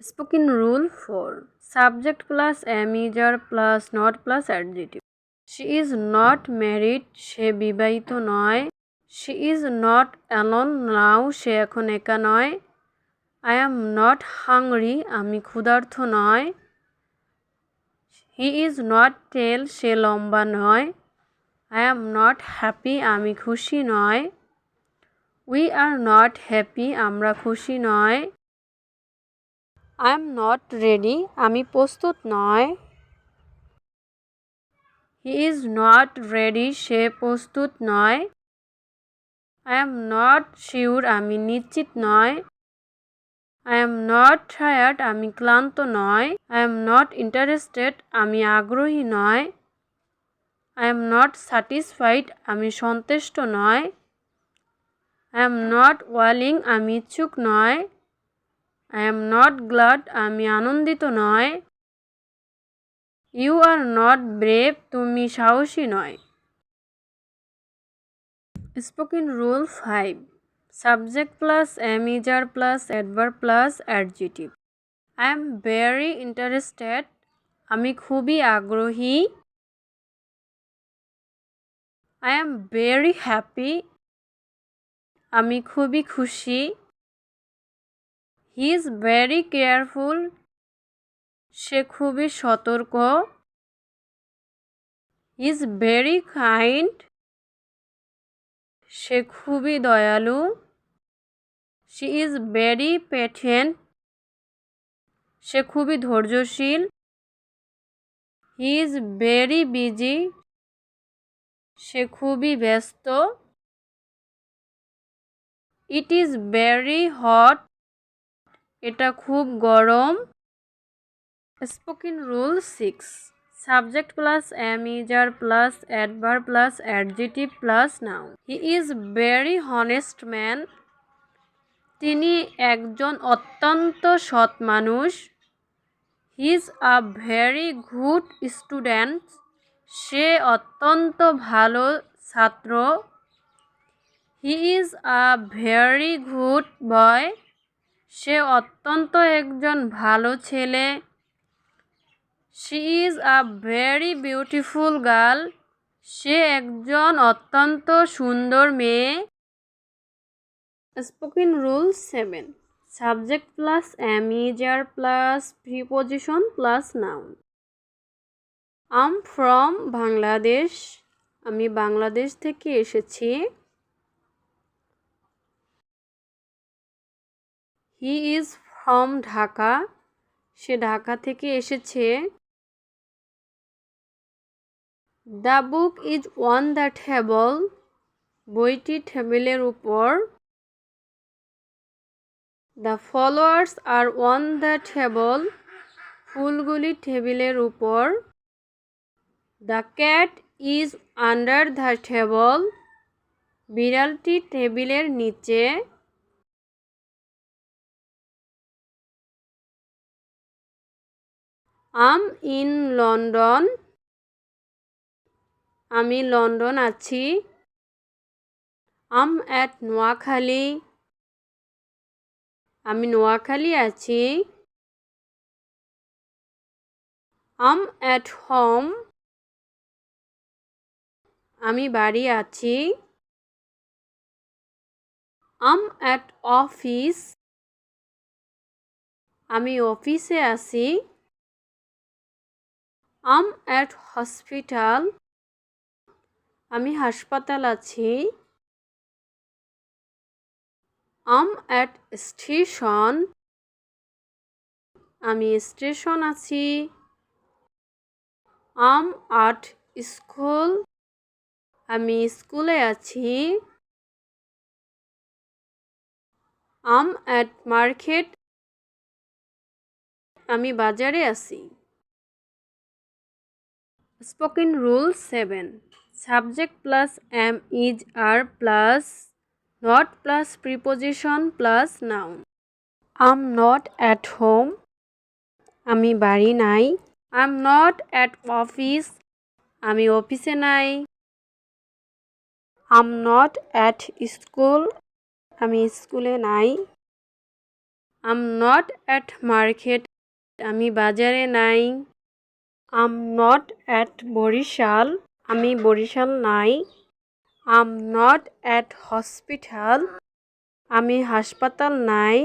Spoken rule four subject plus am is are plus not plus adjective she is not married সে বিবাহিত নয়। She is not alone now সে এখন একা নয়। I am not hungry আমি ক্ষুধার্থ নয়। He is not tall সে লম্বা নয়। আই অ্যাম নট হ্যাপি আমি খুশি নয়। উই আর নট হ্যাপি আমরা খুশি নয়। আই এম নট রেডি আমি প্রস্তুত নয়। হি ইজ নট রেডি সে প্রস্তুত নয়। আই এম নট শিওর আমি নিশ্চিত নয়। আই এম নট টায়ার্ড আমি ক্লান্ত নয়। আই এম নট ইন্টারেস্টেড আমি আগ্রহী নয়। আই এম নট স্যাটিসফাইড আমি সন্তুষ্ট নয়। আই এম নট ওয়ালিং আমি ইচ্ছুক নয়। আই এম নট গ্লাড আমি আনন্দিত নয়। ইউ আর নট ব্রেভ তুমি সাহসী নয়। Spoken rule five subject plus am is are plus adverb plus adjective I am very interested আমি খুবই আগ্রহী। আই এম ভেরি হ্যাপি আমি খুবই খুশি। হি ইজ ভেরি কেয়ারফুল সে খুবই সতর্ক। ইজ ভেরি কাইন্ড সে খুবই দয়ালু। শি ইজ ভেরি পেটেন্ট সে খুবই ধৈর্যশীল। হি ইজ ভেরি বিজি সে খুবই ব্যস্ত। ইট ইজ ভেরি হট এটা খুব গরম। Spoken rule six subject plus am is are plus adverb plus adjective plus noun he is very honest man তিনি একজন অত্যন্ত সৎ মানুষ। He is a very good student সে অত্যন্ত ভালো ছাত্র। He is a very good boy সে অত্যন্ত একজন ভালো ছেলে। She is a very beautiful girl সে একজন অত্যন্ত সুন্দর মেয়ে। Spoken rule seven subject plus am is are plus preposition plus noun I'm from Bangladesh আমি বাংলাদেশ থেকে এসেছি। হি ইজ ফ্রম ঢাকা সে ঢাকা থেকে এসেছে। The book is on the table বইটি টেবিলের উপর। The flowers are on the table ফুলগুলি টেবিলের উপর। The cat is under the table বিড়ালটি টেবিলের নিচে। I'm in London. আমি লন্ডন আছি। I'm at Noakhali. আমি নোয়াখালী আছি। I'm at home. আমি বাড়ি আছি। I'm at office. আমি অফিসে আছি। I'm at hospital. আমি হাসপাতাল আছি। I'm at station. আমি স্টেশন আছি। I'm at school. আমি স্কুলে আছি। I'm at market. আমি বাজারে আছি। Spoken rule seven subject plus am is are plus not plus preposition plus noun I'm not at home আমি বাড়ি নাই। আম নট অ্যাট অফিস আমি অফিসে নাই। আম নট অ্যাট স্কুল আমি স্কুলে নাই। আম নট অ্যাট মার্কেট আমি বাজারে নাই। আম নট অ্যাট বরিশাল আমি বরিশাল নাই। আম নট অ্যাট হসপিটাল আমি হাসপাতাল নাই।